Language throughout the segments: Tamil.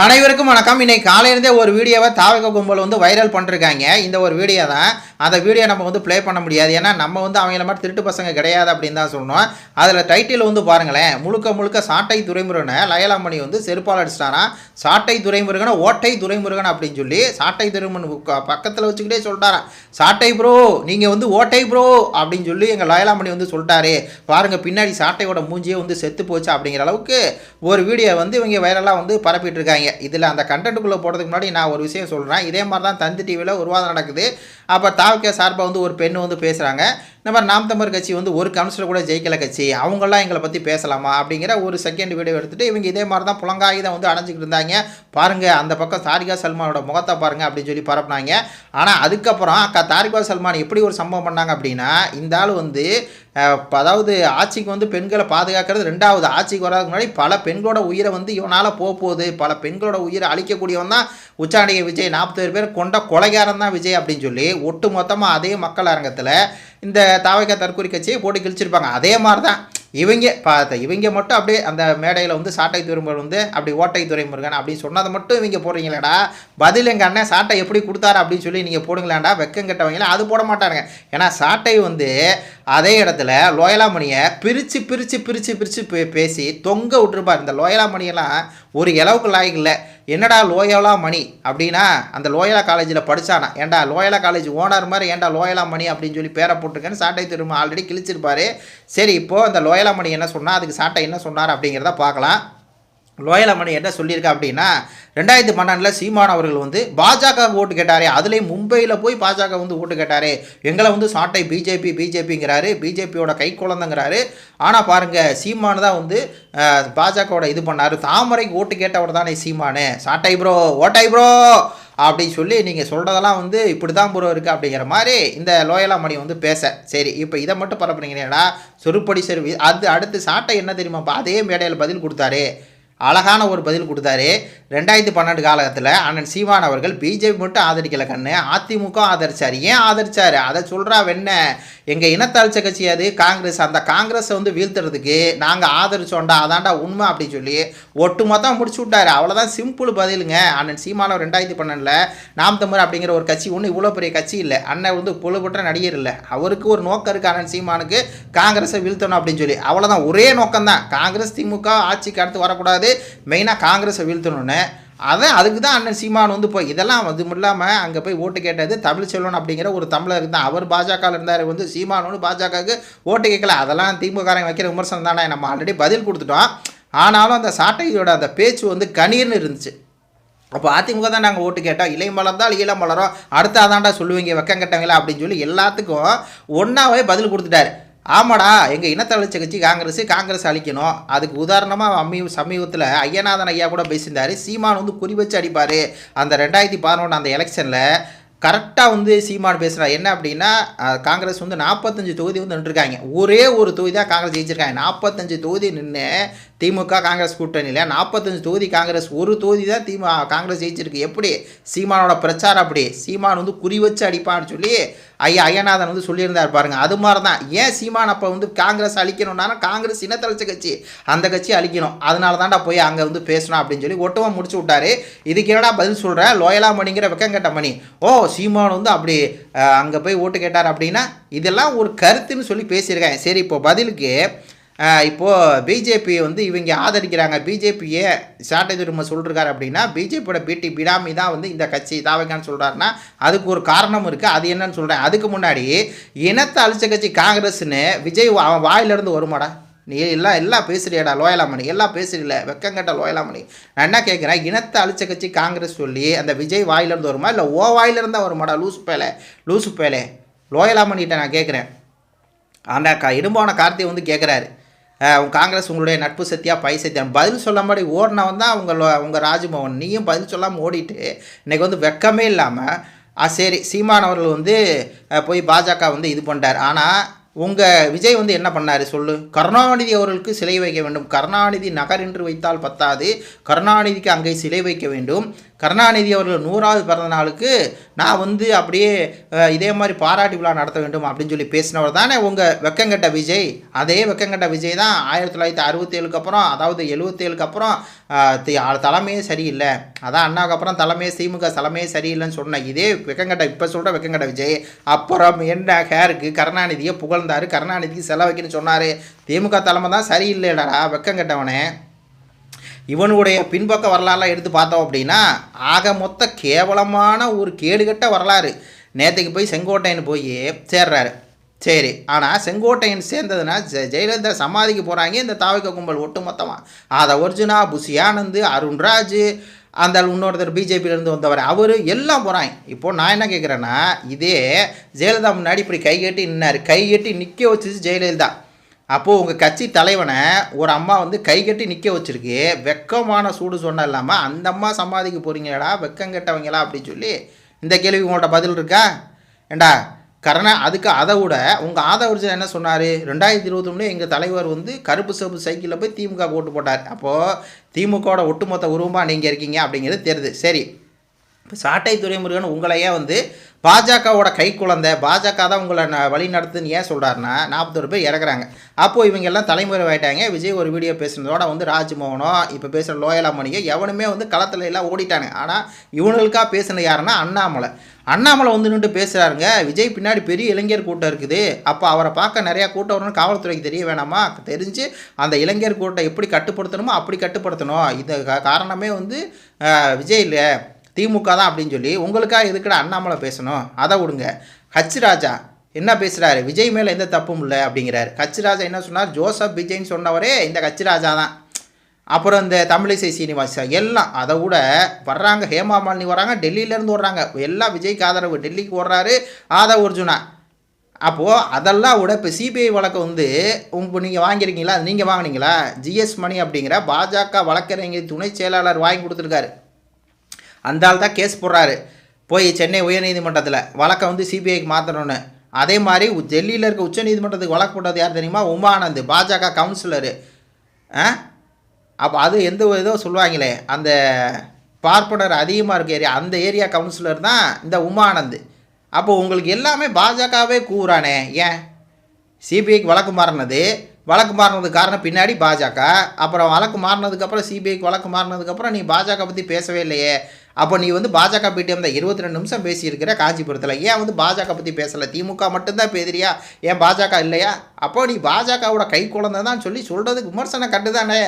அனைவருக்கும் வணக்கம். இன்றைக்கி காலையிலேருந்தே ஒரு வீடியோவை தாவக கும்பல் வந்து வைரல் பண்ணிருக்காங்க. இந்த ஒரு வீடியோ தான். அந்த வீடியோ நம்ம வந்து ப்ளே பண்ண முடியாது. ஏன்னா நம்ம வந்து அவங்கள மாதிரி திருட்டு பசங்க கிடையாது அப்படின்னு தான் சொல்லணும். அதில் டைட்டில் வந்து பாருங்களேன். முழுக்க முழுக்க சாட்டை துறைமுருகனை லயலாமணி வந்து செருப்பால் அடிச்சிட்டானா சாட்டை துரைமுருகனை ஓட்டை துரைமுருகன் அப்படின்னு சொல்லி சாட்டை துறைமுன் பக்கத்தில் வச்சுக்கிட்டே சொல்லிட்டாரான் சாட்டை ப்ரோ நீங்கள் வந்து ஓட்டை ப்ரோ அப்படின்னு சொல்லி எங்கள் லயலாமணி வந்து சொல்லிட்டாரு. பாருங்கள் பின்னாடி சாட்டையோட மூஞ்சியே வந்து செத்து போச்சு அப்படிங்கிற அளவுக்கு ஒரு வீடியோ வந்து இவங்க வைரலாக வந்து பரப்பிட்டு இருக்காங்க. இதில் அந்த கண்டென்ட்டுக்குள்ளே போகிறதுக்கு முன்னாடி நான் ஒரு விஷயம் சொல்கிறேன் இதே மாதிரி தான் தந்தி டிவியில் ஒரு வாதம் நடக்குது. அப்போ தாவக்கே சார்பாக வந்து ஒரு பெண் வந்து பேசுகிறாங்க இந்த மாதிரி நாம் தமிழ் கட்சி வந்து ஒரு கவுன்சிலர் கூட ஜெயிக்கல கட்சி. அவங்களாம் எங்களை பற்றி பேசலாமா? அப்படிங்கிற ஒரு செகண்ட் வீடியோ எடுத்துகிட்டு இவங்க இதே மாதிரி தான் புலங்காயுதம் வந்து அடைஞ்சிக்கிட்டு இருந்தாங்க. பாருங்கள் அந்த பக்கம் தாரிகா சல்மானோட முகத்தை பாருங்கள் அப்படின்னு சொல்லி பரப்புனாங்க. ஆனால் அதுக்கப்புறம் அக்கா தாரிகா சல்மான் எப்படி ஒரு சம்பவம் பண்ணாங்க அப்படின்னா இந்த ஆள் வந்து அதாவது ஆட்சிக்கு வந்து பெண்களை பாதுகாக்கிறது ரெண்டாவது ஆட்சிக்கு வராதுக்கு முன்னாடி பல பெண்களோட உயிரை வந்து இவனால் போகுது. பல பெண்களோட உயிரை அழிக்கக்கூடியவன் தான் உச்சாண்டிகை விஜய். நாற்பத்தேழு பேர் கொண்ட கொலைகாரன் தான் விஜய் அப்படின்னு சொல்லி ஒட்டு மொத்தமாக அதே மக்கள் அரங்கத்தில் இந்த தாவக தற்கொலை கட்சியை போட்டு கிழிச்சிருப்பாங்க. அதே மாதிரி தான் இவங்க பார்த்த இவங்க மட்டும் அப்படியே அந்த மேடையில் வந்து சாட்டை துறைமுகன் வந்து அப்படி ஓட்டை துறைமுருகன் அப்படின்னு சொன்னதை மட்டும் இவங்க போடுறீங்களாடா. பதில் எங்கள் அண்ணன் சாட்டை எப்படி கொடுத்தாரு அப்படின்னு சொல்லி நீங்கள் போடுங்களேன்டா. வெக்கம் கெட்டவங்கள அது போட மாட்டாருங்க ஏன்னா சாட்டை வந்து அதே இடத்துல லோயலாமணியை பிரித்து பிரித்து பிரித்து பிரித்து பே பேசி தொங்க விட்டுருப்பார். இந்த லோயலாமணியெல்லாம் ஒரு இளவுக்கு லாயக்கு இல்லை. என்னடா லோயலா மணி அப்படின்னா அந்த லோயலா காலேஜில் படித்தானா ஏன்டா லோயலா காலேஜ் ஓனர் மாதிரி ஏன்டா லோயலா மணி அப்படின்னு சொல்லி பேரை போட்டிருக்கேன்னு சாட்டை திரும்ப ஆல்ரெடி கிழிச்சிருப்பாரு. சரி இப்போது அந்த லோயலா மணி என்ன சொன்னால் அதுக்கு சாட்டை என்ன சொன்னார் அப்படிங்கிறத பார்க்கலாம். லோயலமணி என்ன சொல்லியிருக்கா அப்படின்னா ரெண்டாயிரத்தி பன்னெண்டில் சீமான் அவர்கள் வந்து பாஜக ஓட்டு கேட்டாரே அதுலேயும் மும்பையில் போய் பாஜக வந்து ஓட்டு கேட்டாரே எங்களை வந்து சாட்டை பிஜேபி பிஜேபிங்கிறாரு பிஜேபியோட கை குழந்தைங்கிறாரு. ஆனால் பாருங்கள் சீமான் தான் வந்து பாஜகவோட இது பண்ணார். தாமரைக்கு ஓட்டு கேட்டவர் தானே சீமானு. சாட்டை ப்ரோ ஓட்டை ப்ரோ அப்படின்னு சொல்லி நீங்கள் சொல்கிறதெல்லாம் வந்து இப்படி தான் ப்ரோ இருக்குது அப்படிங்கிற மாதிரி இந்த லோயலா மணி வந்து பேச. சரி இப்போ இதை மட்டும் பரப்புறீங்களேடா சொருப்படி செருவி அது அடுத்து சாட்டை என்ன தெரியுமாப்பா அதே மேடையில் பதில் கொடுத்தாரு. அழகான ஒரு பதில் கொடுத்தாரு. ரெண்டாயிரத்தி பன்னெண்டு காலத்தில் அண்ணன் சீமான் அவர்கள் பிஜேபி மட்டும் ஆதரிக்கல கண்ணு. அதிமுக ஆதரிச்சார். ஏன் ஆதரிச்சார்? அதை சொல்கிறா வெண்ண. எங்கள் இனத்தாழ்ச்ச கட்சி அது? காங்கிரஸ். அந்த காங்கிரஸை வந்து வீழ்த்துறதுக்கு நாங்கள் ஆதரிச்சோண்டா அதான்டா உண்மை அப்படின்னு சொல்லி ஒட்டு மொத்தம் முடிச்சு விட்டாரு. அவ்வளோதான் சிம்பிள் பதிலுங்க. அண்ணன் சீமானவர் ரெண்டாயிரத்தி பன்னெண்டில் நாம் தமிழ் அப்படிங்கிற ஒரு கட்சி ஒன்றும் இவ்வளோ பெரிய கட்சி இல்லை. அண்ணன் வந்து புழுபுற்ற நடிகர் இல்லை. அவருக்கு ஒரு நோக்கம் இருக்குது அண்ணன் சீமானுக்கு. காங்கிரஸை வீழ்த்தணும் அப்படின்னு சொல்லி. அவ்வளோதான் ஒரே நோக்கம் தான் காங்கிரஸ் திமுக ஆட்சிக்கு அடுத்து வரக்கூடாது. மெயினாக காங்கிரஸை வீழ்த்தணும்னு. அதான் அதுக்கு தான் அண்ணன் சீமான் வந்து போய் இதெல்லாம் அது இல்லாமல் அங்கே போய் ஓட்டு கேட்டது தமிழ் செல்வன் அப்படிங்கிற ஒரு தமிழர் தான். அவர் பாஜகவில் இருந்தார் வந்து சீமான் வந்து பாஜகவுக்கு ஓட்டு கேட்கல. அதெல்லாம் திமுககாரங்க வைக்கிற விமர்சனம் தானே. நம்ம ஆல்ரெடி பதில் கொடுத்துட்டோம். ஆனாலும் அந்த சாட்டையோட அந்த பேச்சு வந்து கணீர்னு இருந்துச்சு. அப்போ அதிமுக தான் நாங்கள் ஓட்டு கேட்டோம். இலை மலர்ந்தால் ஈழம் மலரும். அடுத்து அதான்டா சொல்லுவீங்க வெக்கம் கட்டவங்களா அப்படின்னு சொல்லி எல்லாத்துக்கும் ஒன்றாவே பதில் கொடுத்துட்டாரு. ஆமாடா எங்கள் இனத்தளர்ச்சி கட்சி காங்கிரஸ் காங்கிரஸ் அழிக்கணும். அதுக்கு உதாரணமாக அம்மி சமீபத்தில் ஐயநாதன் ஐயா கூட பேசியிருந்தார். சீமான் வந்து குறி வச்சு அடிப்பார். அந்த ரெண்டாயிரத்தி பதினொன்று அந்த எலெக்ஷனில் கரெக்டாக வந்து சீமான் பேசுகிறார் என்ன அப்படின்னா காங்கிரஸ் வந்து நாற்பத்தஞ்சு தொகுதி வந்து நின்றுருக்காங்க. ஒரே ஒரு தொகுதி தான் காங்கிரஸ் ஜெயிச்சிருக்காங்க. நாற்பத்தஞ்சு தொகுதி நின்று திமுக காங்கிரஸ் கூட்டணியில் நாற்பத்தஞ்சு தொகுதி காங்கிரஸ் ஒரு தொகுதி தான் திமுக காங்கிரஸ் ஜெயிச்சிருக்கு. எப்படி? சீமானோட பிரச்சாரம் அப்படி. சீமான் வந்து குறி வச்சு அடிப்பான்னு சொல்லி ஐயா ஐயநாதன் வந்து சொல்லியிருந்தார் பாருங்க. அது மாதிரி தான் ஏன் சீமான் அப்போ வந்து காங்கிரஸ் அழிக்கணும்னா காங்கிரஸ் இனத்தலைச்ச கட்சி. அந்த கட்சி அழிக்கணும். அதனால தான்டா போய் அங்கே வந்து பேசணும் அப்படின்னு சொல்லி ஒட்டமாக முடிச்சு விட்டாரு. இதுக்கு என்னடா பதில் சொல்கிறேன் லோயலா மணிங்கிற வெக்கங்கட்ட மணி. ஓ சீமான் வந்து அப்படி அங்கே போய் ஓட்டு கேட்டார் அப்படின்னா இதெல்லாம் ஒரு கருத்துன்னு சொல்லி பேசியிருக்காங்க. சரி இப்போ பதிலுக்கு இப்போது பிஜேபி வந்து இவங்க ஆதரிக்கிறாங்க. பிஜேபியே சாட்டை திரும்ப சொல்லிருக்காரு அப்படின்னா பிஜேபியோட பிடி பிடாமி தான் வந்து இந்த கட்சி தாவைக்கான்னு சொல்கிறாருன்னா அதுக்கு ஒரு காரணம் இருக்குது அது என்னன்னு சொல்கிறேன் அதுக்கு முன்னாடி இனத்தை அழிச்ச கட்சி காங்கிரஸ்னு விஜய் வா- அவன் வாயிலிருந்து வருமாடா. நீ எல்லாம் எல்லாம் பேசுறியாடா லோயலாமணி. எல்லாம் பேசுறீல வெக்கங்கட்ட லோயலாமணி. நான் என்ன கேட்குறேன் இனத்தை அழிச்ச கட்சி காங்கிரஸ் சொல்லி அந்த விஜய் வாயிலிருந்து வருமா? இல்லை ஓ வாயிலிருந்தா வருமாடா? லூசு பேலே லூசு பேலே. லோயலாமணிகிட்ட நான் கேட்குறேன் அந்த க இடும்பான கார்த்தியை வந்து கேட்குறாரு காங்கிரஸ் உங்களுடைய நட்பு சத்தியா பை சத்தியா பதில் சொல்ல மாதிரி ஓடினவன் தான் உங்கள் உங்கள் ராஜ்மோகன் நீயும் பதில் சொல்லாமல் ஓடிட்டு இன்னைக்கு வந்து வெக்கமே இல்லாமல் ஆ சரி சீமான் அவர்கள் வந்து போய் பாஜக வந்து இது பண்ணுறார் ஆனால் உங்கள் விஜய் வந்து என்ன பண்ணார் சொல்லு? கருணாநிதி அவர்களுக்கு சிலை வைக்க வேண்டும். கருணாநிதி நகர் என்று வைத்தால் பத்தாது. கருணாநிதிக்கு அங்கே சிலை வைக்க வேண்டும். கருணாநிதி அவர்கள் நூறாவது பிறந்த நாளுக்கு நான் வந்து அப்படியே இதே மாதிரி பாராட்டு விழா நடத்த வேண்டும் அப்படின்னு சொல்லி பேசினவர் தானே. உங்கள் வெக்கங்கட்ட விஜய் அதே வெக்கங்கட்ட விஜய் தான் ஆயிரத்தி தொள்ளாயிரத்தி அறுபத்தேழுக்கு அப்புறம் அதாவது எழுபத்தேழுக்கு அப்புறம் தி- தலைமையே சரியில்லை. அதான் அண்ணாவுக்கு அப்புறம் தலைமையே திமுக தலைமையே சரியில்லைன்னு சொன்னேன் இதே வெக்கங்கட்ட இப்போ சொல்கிற வெக்கங்கட்ட விஜய் அப்புறம் என்ன ஹேருக்கு கருணாநிதியை புகழ்ந்தார். கருணாநிதிக்கு செலவைக்குன்னு சொன்னார். திமுக தலைமை தான் சரியில்லைடா வெக்கங்கட்டவனே. இவனுடைய பின்பக்க வரலாறுலாம் எடுத்து பார்த்தோம் அப்படின்னா ஆக மொத்த கேவலமான ஒரு கேடுகட்ட வரலாறு. நேற்றுக்கு போய் செங்கோட்டையன் போய் சேர்றாரு. சரி ஆனால் செங்கோட்டையன் சேர்ந்ததுன்னா ஜெயலலிதா சமாதிக்கு போகிறாங்க இந்த தாவிக கும்பல் ஒட்டு மொத்தமாக அதை ஒர்ஜுனா புஷியானந்து அருண்ராஜ் அந்த இன்னொருத்தர் பிஜேபியிலேருந்து வந்தவர் அவர் எல்லாம் போகிறாங்க இப்போ நான் என்ன கேட்குறேன்னா இதே ஜெயலலிதா முன்னாடி இப்படி கை கட்டி நின்னார். கை கட்டி நிற்க வச்சு ஜெயலலிதா. அப்போது உங்கள் கட்சி தலைவனை ஒரு அம்மா வந்து கை கட்டி நிற்க வச்சுருக்கு. வெக்கமான சூடு சொன்ன இல்லாமல் அந்த அம்மா சம்பாதிக்க போகிறீங்களா வெக்கம் கெட்டவங்களா? அப்படின்னு சொல்லி இந்த கேள்வி உங்கள்கிட்ட பதில் இருக்கா? ஏண்டா கரணா அதுக்கு அதை விட உங்கள் ஆதவர்ஜன் என்ன சொன்னார்? ரெண்டாயிரத்தி இருபத்தொன்னு எங்கள் தலைவர் வந்து கருப்பு சிவப்பு சைக்கிளில் போய் திமுக ஓட்டு போட்டார். அப்போது திமுகவோட ஒட்டுமொத்த உருவமாக நீங்கள் இருக்கீங்க அப்படிங்கிறது தெரியுது. சரி இப்போ சாட்டை துரைமுருகன் உங்களையே வந்து பாஜகவோட கை குழந்தை பாஜக தான் உங்களை ந வழி நடத்துன்னு ஏன் சொல்கிறாருன்னா நாற்பத்தோரு பேர் இறக்குறாங்க. அப்போது இவங்க எல்லாம் தலைமுறை ஆகிட்டாங்க விஜய் ஒரு வீடியோ பேசுனதோட வந்து ராஜ்மோகனோ இப்போ பேசுகிற லோயலாமணியோ எவனுமே வந்து களத்தில் எல்லாம் ஓடிட்டாங்க ஆனால் இவனுங்களுக்காக பேசுன யாருன்னா அண்ணாமலை. அண்ணாமலை வந்து நின்று பேசுகிறாருங்க விஜய் பின்னாடி பெரிய இளைஞர் கூட்டம் இருக்குது. அப்போ அவரை பார்க்க நிறையா கூட்டம் வரணும்னு காவல்துறைக்கு தெரிய வேணாமா? தெரிஞ்சு அந்த இளைஞர் கூட்டம் எப்படி கட்டுப்படுத்தணுமோ அப்படி கட்டுப்படுத்தணும். இது காரணமே வந்து விஜய் இல்லை. திமுக தான் அப்படின்னு சொல்லி உங்களுக்காக எதுக்குடா அண்ணாமலை பேசணும்? அதை விடுங்க. ஹச் ராஜா என்ன பேசுகிறாரு விஜய் மேலே எந்த தப்பும் இல்லை அப்படிங்கிறாரு. கச்சி ராஜா என்ன சொன்னார்? ஜோசப் விஜய்ன்னு சொன்னவரே இந்த கச்சி ராஜா தான். அப்புறம் இந்த தமிழிசை சீனிவாசா எல்லாம் அதை விட வர்றாங்க. ஹேமா மாலினி வர்றாங்க டெல்லியிலேருந்து வர்றாங்க. எல்லாம் விஜய்க்கு ஆதரவு. டெல்லிக்கு வர்றாரு ஆதவ் அர்ஜுனா அப்போது அதெல்லாம் விட இப்போ சிபிஐ வழக்கு வந்து இப்போ நீங்கள் வாங்கியிருக்கீங்களா? நீங்கள் வாங்கினீங்களா? ஜிஎஸ் மணி அப்படிங்கிற பாஜக வழக்கறிஞர் துணை செயலாளர் வாங்கி கொடுத்துருக்காரு. அந்த ஆள் தான் கேஸ் போடுறாரு. போய் சென்னை உயர்நீதிமன்றத்தில் வழக்கை வந்து சிபிஐக்கு மாற்றணும்னு அதே மாதிரி டெல்லியில் இருக்க உச்சநீதிமன்றத்துக்கு வழக்கு போட்டது யார் தெரியுமா? உமானந்த் பாஜக கவுன்சிலரு. ஆ? அப்போ அது எந்த ஒரு இதோ சொல்லுவாங்களே அந்த பார்ப்பனர் அதிகமாக இருக்க ஏரியா அந்த ஏரியா கவுன்சிலர் தான் இந்த உமானந்த். அப்போ உங்களுக்கு எல்லாமே பாஜகவே கூறானே ஏன்? சிபிஐக்கு வழக்கு மாறினது வழக்கு மாறினதுக்கு காரணம் பின்னாடி பாஜக. அப்புறம் வழக்கு மாறினதுக்கப்புறம் சிபிஐக்கு வழக்கு மாறினதுக்கப்புறம் நீ பாஜக பற்றி பேசவே இல்லையே. அப்போ நீ வந்து பாஜக பிடிஎம் தான் இருபத்தி ரெண்டு நிமிஷம் பேசியிருக்கிற காஞ்சிபுரத்தில். ஏன் வந்து பாஜக பற்றி பேசலை? திமுக மட்டும்தான் பேசுறியா ஏன் பாஜக இல்லையா? அப்போ நீ பாஜகவோட கை குழந்தை தான் சொல்லி சொல்கிறதுக்கு விமர்சனம் கட்டு தானே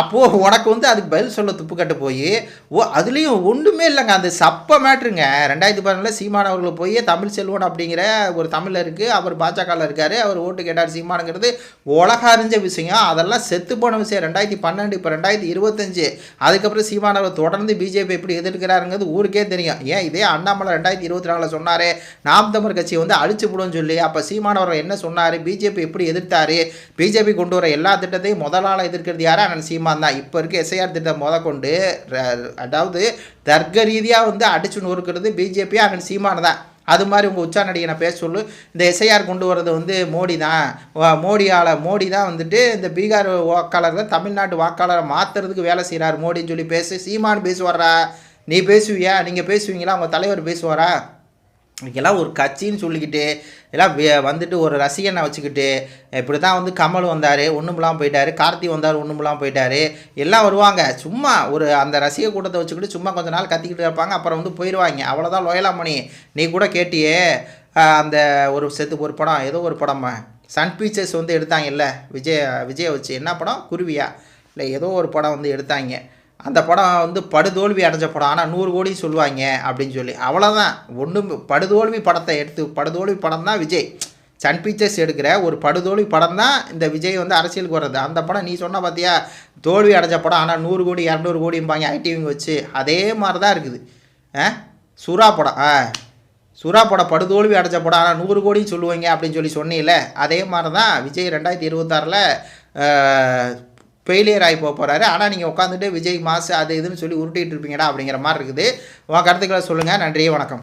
அப்போது உனக்கு வந்து அதுக்கு பதில் சொல்ல துப்புக்கட்டு போய் ஓ அதுலேயும் ஒன்றுமே இல்லைங்க. அந்த சப்ப மேட்ருங்க. ரெண்டாயிரத்தி பதினாலில் சீமான் அவர்கள் போய் தமிழ் செல்வன் அப்படிங்கிற ஒரு தமிழருக்கு அவர் பாஜகவில் இருக்கார். அவர் ஓட்டு கேட்டார் சீமானுங்கிறது உலக அறிஞ்ச விஷயம். அதெல்லாம் செத்து போன விஷயம். ரெண்டாயிரத்தி பன்னெண்டு இப்போ ரெண்டாயிரத்தி இருபத்தஞ்சு. அதுக்கப்புறம் சீமான் அவர் தொடர்ந்து பிஜேபி எப்படி எதிர்க்கிறாருங்கிறது ஊருக்கே தெரியும். ஏன்? இதே அண்ணாமலை ரெண்டாயிரத்தி இருபத்தி நாலில் சொன்னார் நாம் தமிழ் கட்சி வந்து அழிச்சு விடும்னு சொல்லி. அப்போ சீமானவர் என்ன சொன்னார்? பிஜேபி எப்படி எதிர்த்தார்? பிஜேபி கொண்டு வர எல்லா திட்டத்தையும் முதலாள எதிர்க்கிறது யாரா? அண்ணன் சீமான் தான் இப்போ இருக்க எஸ்ஐஆர் திட்டம் முத கொண்டு அதாவது தர்க்க ரீதியாக வந்து அடிச்சு நொறுக்கிறது பிஜேபி அங்கே சீமான் தான் அது மாதிரி உங்கள் உச்சா நடிகனை பேச சொல்லு. இந்த எஸ்ஐஆர் கொண்டு வர்றது வந்து மோடி தான் மோடியால் மோடி தான் வந்துட்டு இந்த பீகார் வாக்காளர்கள் தமிழ்நாட்டு வாக்காளரை மாற்றுறதுக்கு வேலை செய்கிறார் மோடின்னு சொல்லி பேசு சீமான் பேசுவாரா? நீ பேசுவியா? நீங்கள் பேசுவீங்களா? உங்கள் தலைவர் பேசுவாரா? இதுக்கெல்லாம் ஒரு கட்சின்னு சொல்லிக்கிட்டு எல்லாம் வந்துட்டு ஒரு ரசிகனை வச்சுக்கிட்டு இப்படி தான் வந்து கமல் வந்தார் ஒன்றுமெல்லாம் போயிட்டார் கார்த்தி வந்தார் ஒன்றுமெல்லாம் போயிட்டார் எல்லாம் வருவாங்க. சும்மா ஒரு அந்த ரசிக கூட்டத்தை வச்சுக்கிட்டு சும்மா கொஞ்ச நாள் கத்திக்கிட்டு இருப்பாங்க அப்புறம் வந்து போயிடுவாங்க அவ்வளோதான் லோயலாமணி நீ கூட கேட்டியே அந்த ஒரு செத்து ஒரு படம் ஏதோ ஒரு படமா? சன் பீச்சர்ஸ் வந்து எடுத்தாங்கல்ல விஜய் விஜயை வச்சு. என்ன படம்? குருவியா? இல்லை ஏதோ ஒரு படம் வந்து எடுத்தாங்க. அந்த படம் வந்து படுதோல்வி அடைஞ்ச படம். ஆனால் நூறு கோடி சொல்லுவாங்க அப்படின்னு சொல்லி. அவ்வளோதான் ஒன்றும் படுதோல்வி படத்தை எடுத்து படுதோல்வி படம் தான் விஜய். சன் பிக்சர்ஸ் எடுக்கிற ஒரு படுதோல்வி படம் தான் இந்த விஜய் வந்து அரசியலுக்கு வர்றது. அந்த படம் நீ சொன்ன பார்த்தியா தோல்வி அடைஞ்ச படம். ஆனால் நூறு கோடி இரநூறு கோடிம்பாங்க ஐடிவிங் வச்சு. அதே மாதிரி தான் இருக்குது. ஆ? சுறா படம். ஆ. சுறா படம் படுதோல்வி அடைஞ்ச படம். ஆனால் நூறு கோடின்னு சொல்லுவாங்க அப்படின்னு சொல்லி சொன்னீங்களே அதே மாதிரி தான் விஜய் ரெண்டாயிரத்தி இருபத்தாறில் ஃபெயிலியர் ஆகி போக போகிறாரு ஆனால் நீங்கள் உட்காந்துட்டு விஜய் மாசு அது இதுன்னு சொல்லி உருட்டிகிட்டு இருப்பீங்கடா அப்படிங்கிற மாதிரி இருக்குது. உங்கள் கருத்துக்களை சொல்லுங்கள் நன்றி வணக்கம்.